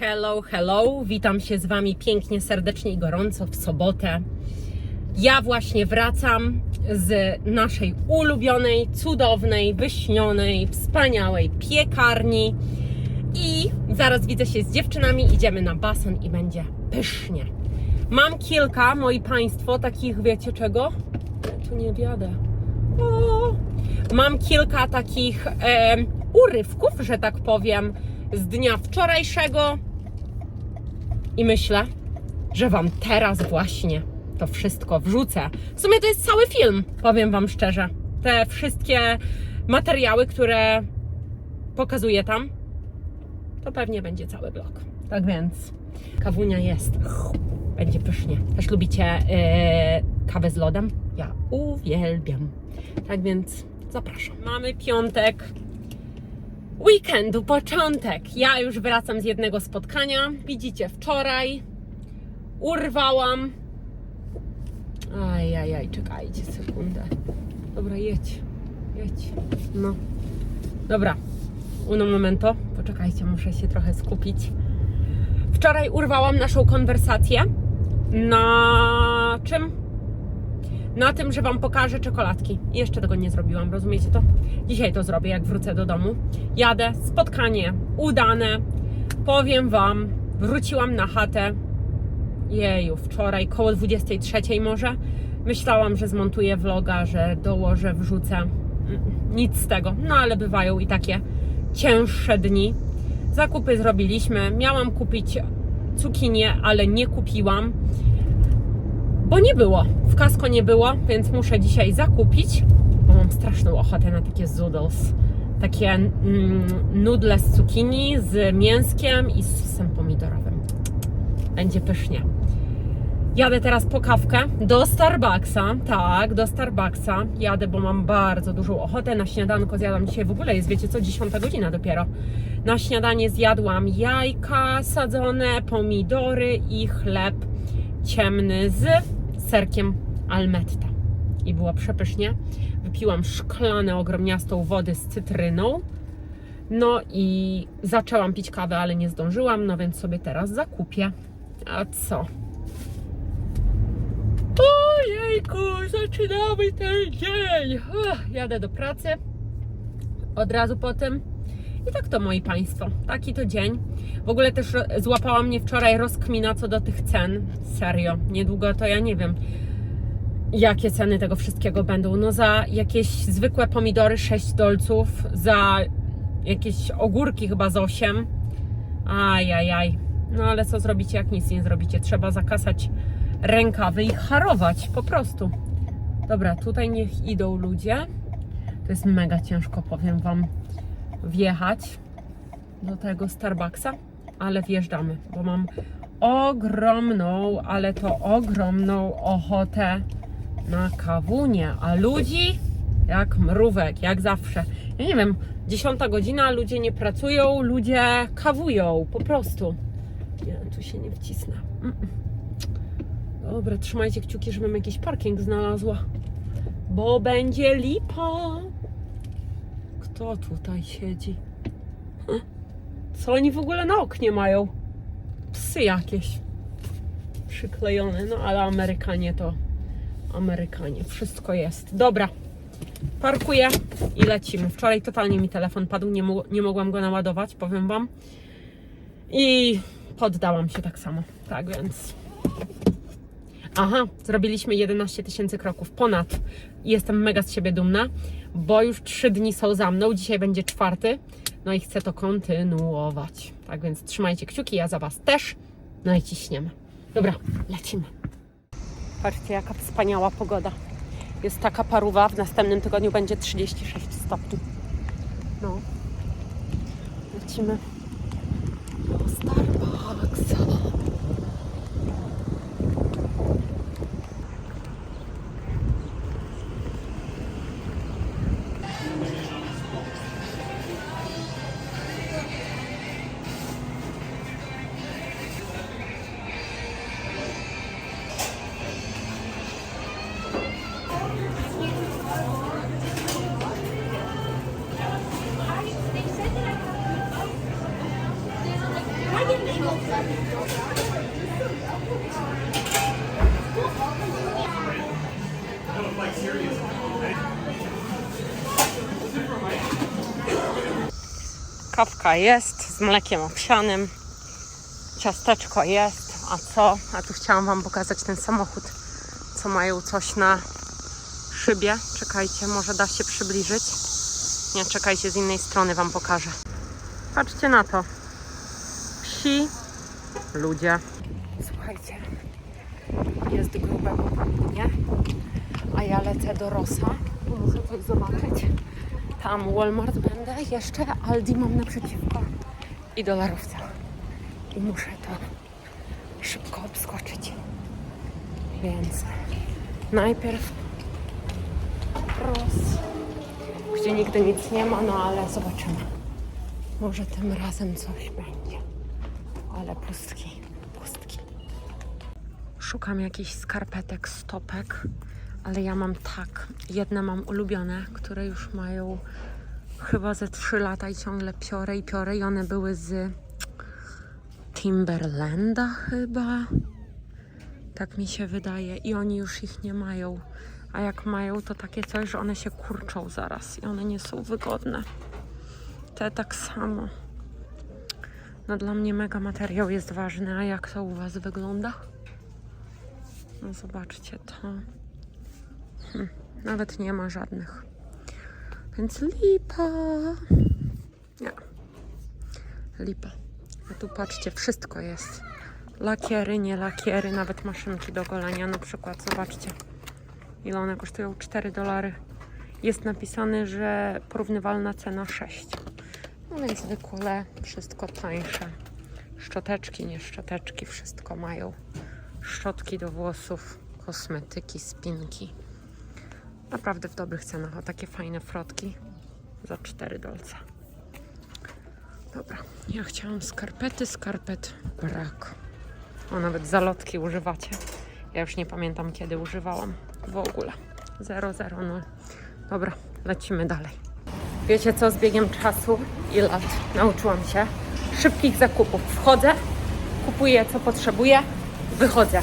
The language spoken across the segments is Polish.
Hello, hello, witam się z Wami pięknie, serdecznie i gorąco w sobotę. Ja właśnie wracam z naszej ulubionej, cudownej, wyśnionej, wspaniałej piekarni i zaraz widzę się z dziewczynami, idziemy na basen i będzie pysznie. Mam kilka, moi Państwo, takich wiecie czego? Tu nie wiadę. O, mam kilka takich e, urywków, że tak powiem, z dnia wczorajszego i myślę, że Wam teraz właśnie to wszystko wrzucę. W sumie to jest cały film, powiem Wam szczerze. Te wszystkie materiały, które pokazuję tam, to pewnie będzie cały vlog. Tak więc kawunia jest. Będzie pysznie. Też lubicie yy, kawę z lodem? Ja uwielbiam. Tak więc zapraszam. Mamy piątek, weekendu, początek. Ja już wracam z jednego spotkania. Widzicie, wczoraj urwałam. Ajajaj, czekajcie sekundę. Dobra, jedź. Jedź. No. Dobra. Uno momento. Poczekajcie, muszę się trochę skupić. Wczoraj urwałam naszą konwersację. Na czym? Na tym, że Wam pokażę czekoladki. Jeszcze tego nie zrobiłam, rozumiecie to? Dzisiaj to zrobię, jak wrócę do domu. Jadę, spotkanie udane. Powiem Wam, wróciłam na chatę. Jeju, wczoraj koło 23 może. Myślałam, że zmontuję vloga, że dołożę, wrzucę. Nic z tego. No ale bywają i takie cięższe dni. Zakupy zrobiliśmy. Miałam kupić cukinię, ale nie kupiłam bo nie było. W kasko nie było, więc muszę dzisiaj zakupić, bo mam straszną ochotę na takie zoodles. Takie mm, nudle z cukinii, z mięskiem i z sosem pomidorowym. Będzie pysznie. Jadę teraz po kawkę do Starbucksa. Tak, do Starbucksa. Jadę, bo mam bardzo dużą ochotę. Na śniadanko zjadłam dzisiaj w ogóle jest, wiecie co, 10 godzina dopiero. Na śniadanie zjadłam jajka sadzone, pomidory i chleb ciemny z serkiem almetta. I było przepysznie. Wypiłam szklane ogromniastą wody z cytryną. No i zaczęłam pić kawę, ale nie zdążyłam, no więc sobie teraz zakupię. A co? Ojejku, zaczynamy ten dzień. Uch, jadę do pracy. Od razu po tym. I tak to, moi Państwo, taki to dzień. W ogóle też złapała mnie wczoraj rozkmina co do tych cen. Serio, niedługo to ja nie wiem, jakie ceny tego wszystkiego będą. No za jakieś zwykłe pomidory 6 dolców, za jakieś ogórki chyba z 8. Ajajaj. No ale co zrobicie, jak nic nie zrobicie? Trzeba zakasać rękawy i harować, po prostu. Dobra, tutaj niech idą ludzie. To jest mega ciężko, powiem Wam wjechać do tego Starbucksa, ale wjeżdżamy, bo mam ogromną, ale to ogromną ochotę na kawunię, a ludzi jak mrówek, jak zawsze. Ja nie wiem, dziesiąta godzina, ludzie nie pracują, ludzie kawują, po prostu. Tu się nie wcisnę. Dobra, trzymajcie kciuki, żebym jakiś parking znalazła, bo będzie lipa. Kto tutaj siedzi? Hm? Co oni w ogóle na oknie mają? Psy jakieś. Przyklejone, no ale Amerykanie to Amerykanie. Wszystko jest. Dobra. Parkuję i lecimy. Wczoraj totalnie mi telefon padł, nie, mo- nie mogłam go naładować, powiem Wam. I poddałam się tak samo. Tak więc. Aha, zrobiliśmy 11 tysięcy kroków ponad. Jestem mega z siebie dumna, bo już 3 dni są za mną. Dzisiaj będzie czwarty. No i chcę to kontynuować. Tak więc trzymajcie kciuki, ja za Was też. No i ciśniemy. Dobra, lecimy. Patrzcie, jaka wspaniała pogoda. Jest taka paruwa, w następnym tygodniu będzie 36 stopni. No. Lecimy do Starbucksa. Kawka jest z mlekiem owsianym. Ciasteczko jest. A co? A tu chciałam Wam pokazać ten samochód, co mają coś na szybie. Czekajcie, może da się przybliżyć. Nie, czekajcie, z innej strony Wam pokażę. Patrzcie na to. Psi, ludzie. Słuchajcie, jest grube popołudnie, a ja lecę do Rosa. bo Muszę coś zobaczyć. Tam Walmart będę, jeszcze Aldi mam naprzeciwko i dolarowca. I muszę to szybko obskoczyć. Więc najpierw Ros, gdzie nigdy nic nie ma, no ale zobaczymy. Może tym razem coś będzie. Ale pustki, pustki. Szukam jakichś skarpetek, stopek, ale ja mam tak. Jedne mam ulubione, które już mają chyba ze 3 lata i ciągle piorę i piorę i one były z Timberlanda chyba. Tak mi się wydaje i oni już ich nie mają. A jak mają, to takie coś, że one się kurczą zaraz i one nie są wygodne. Te tak samo. No dla mnie mega materiał jest ważny, a jak to u Was wygląda? No zobaczcie to. Hm, nawet nie ma żadnych. Więc lipa. Nie. Lipa. A tu patrzcie, wszystko jest. Lakiery, nie lakiery, nawet maszynki do golenia na przykład. Zobaczcie. Ile one kosztują? 4 dolary. Jest napisane, że porównywalna cena 6. No więc zwykle wszystko tańsze. Szczoteczki, nie szczoteczki, wszystko mają. Szczotki do włosów, kosmetyki, spinki. Naprawdę w dobrych cenach. O takie fajne frotki za 4 dolce. Dobra, ja chciałam skarpety, skarpet brak. O, nawet zalotki używacie. Ja już nie pamiętam kiedy używałam w ogóle. 000. No. Dobra, lecimy dalej. Wiecie co, z biegiem czasu i lat nauczyłam się szybkich zakupów. Wchodzę, kupuję co potrzebuję, wychodzę.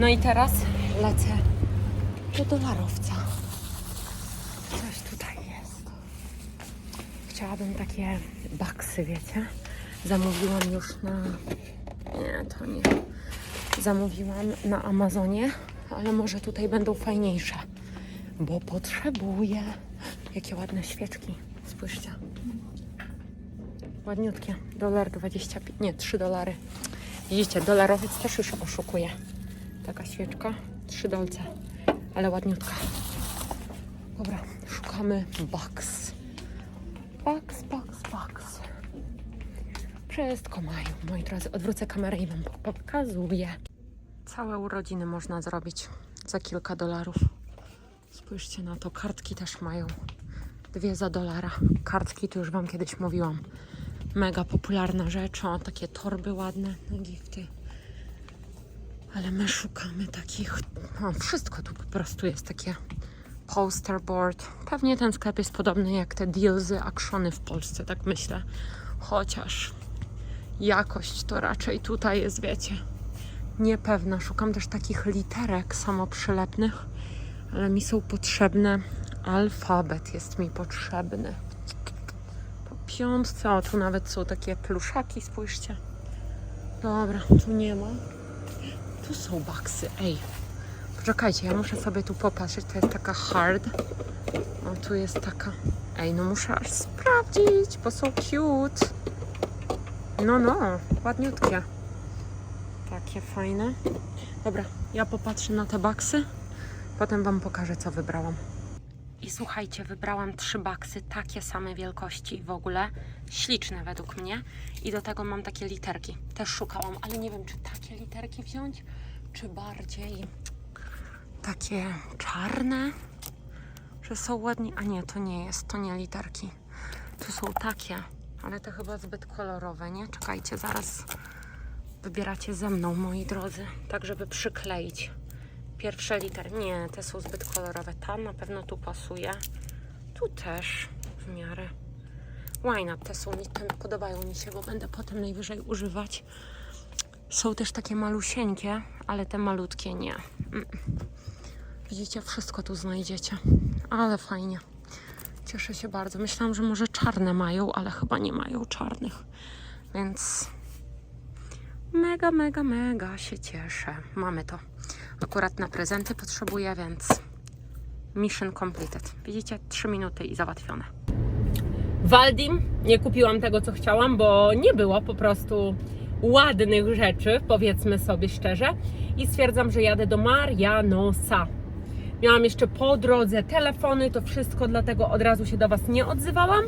No i teraz lecę do dolarowca. Coś tutaj jest. Chciałabym takie baksy, wiecie? Zamówiłam już na... Nie, to nie. Zamówiłam na Amazonie, ale może tutaj będą fajniejsze. Bo potrzebuję. Jakie ładne świeczki. Spójrzcie. Ładniutkie. Dolar 25, nie, 3 dolary. Widzicie, dolarowiec też już oszukuje. Taka świeczka, 3 dolce. Ale ładniutka. Dobra, szukamy box. Box, box, box. Wszystko mają, moi drodzy. Odwrócę kamerę i Wam pokazuję. Całe urodziny można zrobić za kilka dolarów. Spójrzcie na to. Kartki też mają. Dwie za dolara. Kartki, to już Wam kiedyś mówiłam. Mega popularna rzecz. O, takie torby ładne na gifty. Ale my szukamy takich. O, wszystko tu po prostu jest takie poster board. Pewnie ten sklep jest podobny jak te dealsy, actiony w Polsce, tak myślę. Chociaż jakość to raczej tutaj jest, wiecie. Niepewna. Szukam też takich literek samoprzylepnych, ale mi są potrzebne. Alfabet jest mi potrzebny. Po piątce, o tu nawet są takie pluszaki, spójrzcie. Dobra, tu nie ma. Tu są baksy, ej. Poczekajcie, ja muszę sobie tu popatrzeć. To jest taka hard. O, tu jest taka. Ej, no muszę aż sprawdzić, bo są cute. No, no, ładniutkie. Takie fajne. Dobra, ja popatrzę na te baksy. Potem Wam pokażę, co wybrałam. I słuchajcie, wybrałam trzy baksy, takie same wielkości w ogóle. Śliczne według mnie. I do tego mam takie literki. Też szukałam, ale nie wiem, czy takie literki wziąć, czy bardziej takie czarne, że są ładnie. A nie, to nie jest, to nie literki. Tu są takie, ale to chyba zbyt kolorowe, nie? Czekajcie, zaraz wybieracie ze mną, moi drodzy, tak żeby przykleić. Pierwsze litery, nie, te są zbyt kolorowe. Ta na pewno tu pasuje. Tu też w miarę. Why not? Te są te podobają mi się, bo będę potem najwyżej używać. Są też takie malusieńkie, ale te malutkie nie. Mm. Widzicie, wszystko tu znajdziecie. Ale fajnie. Cieszę się bardzo. Myślałam, że może czarne mają, ale chyba nie mają czarnych. Więc mega, mega, mega się cieszę. Mamy to. Akurat na prezenty potrzebuję, więc mission completed. Widzicie, 3 minuty i załatwione. Waldim nie kupiłam tego, co chciałam, bo nie było po prostu ładnych rzeczy, powiedzmy sobie szczerze. I stwierdzam, że jadę do Marianosa. Miałam jeszcze po drodze telefony, to wszystko, dlatego od razu się do Was nie odzywałam,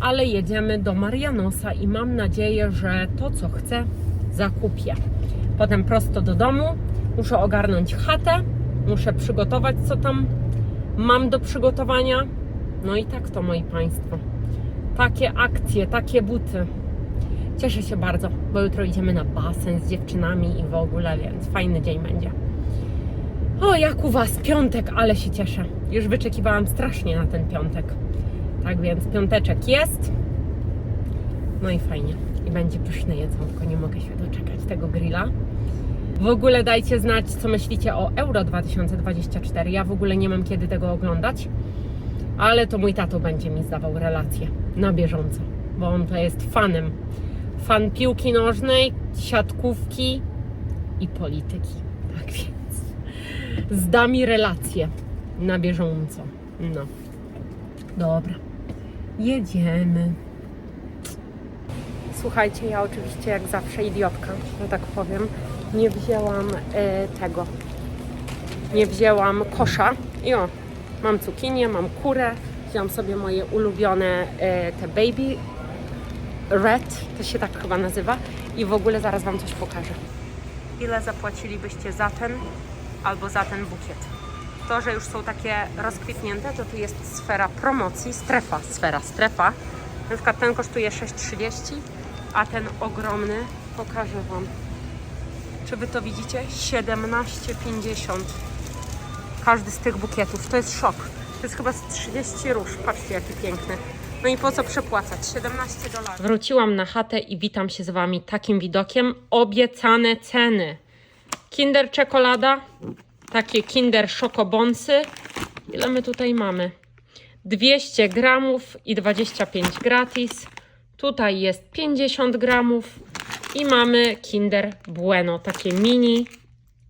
ale jedziemy do Marianosa i mam nadzieję, że to, co chcę, zakupię. Potem prosto do domu, muszę ogarnąć chatę, muszę przygotować, co tam mam do przygotowania. No i tak to, moi Państwo. Takie akcje, takie buty. Cieszę się bardzo, bo jutro idziemy na basen z dziewczynami i w ogóle, więc fajny dzień będzie. O, jak u Was piątek, ale się cieszę. Już wyczekiwałam strasznie na ten piątek. Tak więc piąteczek jest. No i fajnie. I będzie pyszne jedzonko. Nie mogę się doczekać tego grilla. W ogóle dajcie znać, co myślicie o Euro 2024. Ja w ogóle nie mam kiedy tego oglądać, ale to mój tato będzie mi zdawał relacje na bieżąco, bo on to jest fanem. Fan piłki nożnej, siatkówki i polityki. Tak więc zda mi relacje na bieżąco. No. Dobra. Jedziemy. Słuchajcie, ja oczywiście jak zawsze idiotka, że tak powiem, nie wzięłam e, tego. Nie wzięłam kosza. I o, mam cukinię, mam kurę. Wziąłam sobie moje ulubione e, te baby red, to się tak chyba nazywa. I w ogóle zaraz Wam coś pokażę. Ile zapłacilibyście za ten albo za ten bukiet? To, że już są takie rozkwitnięte, to tu jest sfera promocji, strefa, sfera, strefa. Na przykład ten kosztuje 6,30, a ten ogromny, pokażę Wam. Czy Wy to widzicie? 17,50. Każdy z tych bukietów. To jest szok. To jest chyba z 30 róż. Patrzcie, jaki piękny. No i po co przepłacać? 17 dolarów. Wróciłam na chatę i witam się z Wami takim widokiem. Obiecane ceny. Kinder czekolada, takie Kinder szokobonsy. Ile my tutaj mamy? 200 gramów i 25 gratis. Tutaj jest 50 gramów i mamy Kinder Bueno, takie mini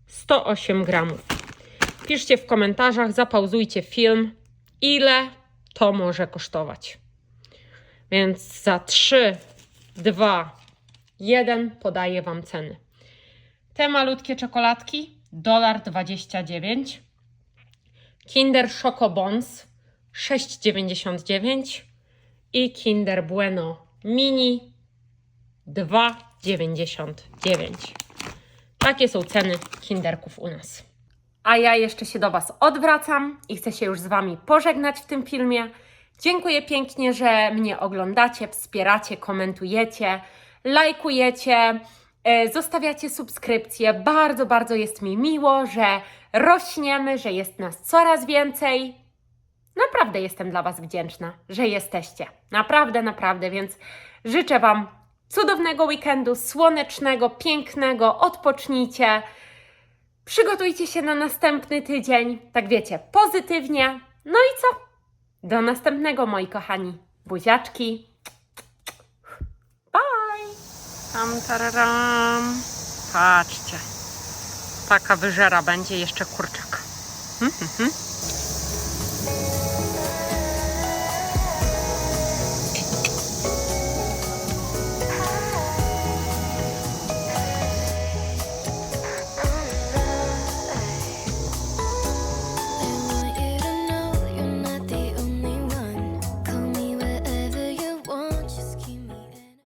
108 gramów. Piszcie w komentarzach, zapauzujcie film, ile to może kosztować. Więc za 3, 2, 1 podaję Wam ceny. Te malutkie czekoladki, dolar 29. Kinder Choco Bons 6,99 i Kinder Bueno Mini 2,99. Takie są ceny kinderków u nas. A ja jeszcze się do Was odwracam i chcę się już z Wami pożegnać w tym filmie. Dziękuję pięknie, że mnie oglądacie, wspieracie, komentujecie, lajkujecie, e, zostawiacie subskrypcje. Bardzo, bardzo jest mi miło, że rośniemy, że jest nas coraz więcej. Naprawdę jestem dla Was wdzięczna, że jesteście. Naprawdę, naprawdę, więc życzę Wam cudownego weekendu, słonecznego, pięknego, odpocznijcie. Przygotujcie się na następny tydzień, tak wiecie, pozytywnie. No i co? Do następnego, moi kochani. Buziaczki. Bye! Tam, tararam. Patrzcie. Taka wyżera będzie jeszcze kurczak. Hmm, hmm, hmm.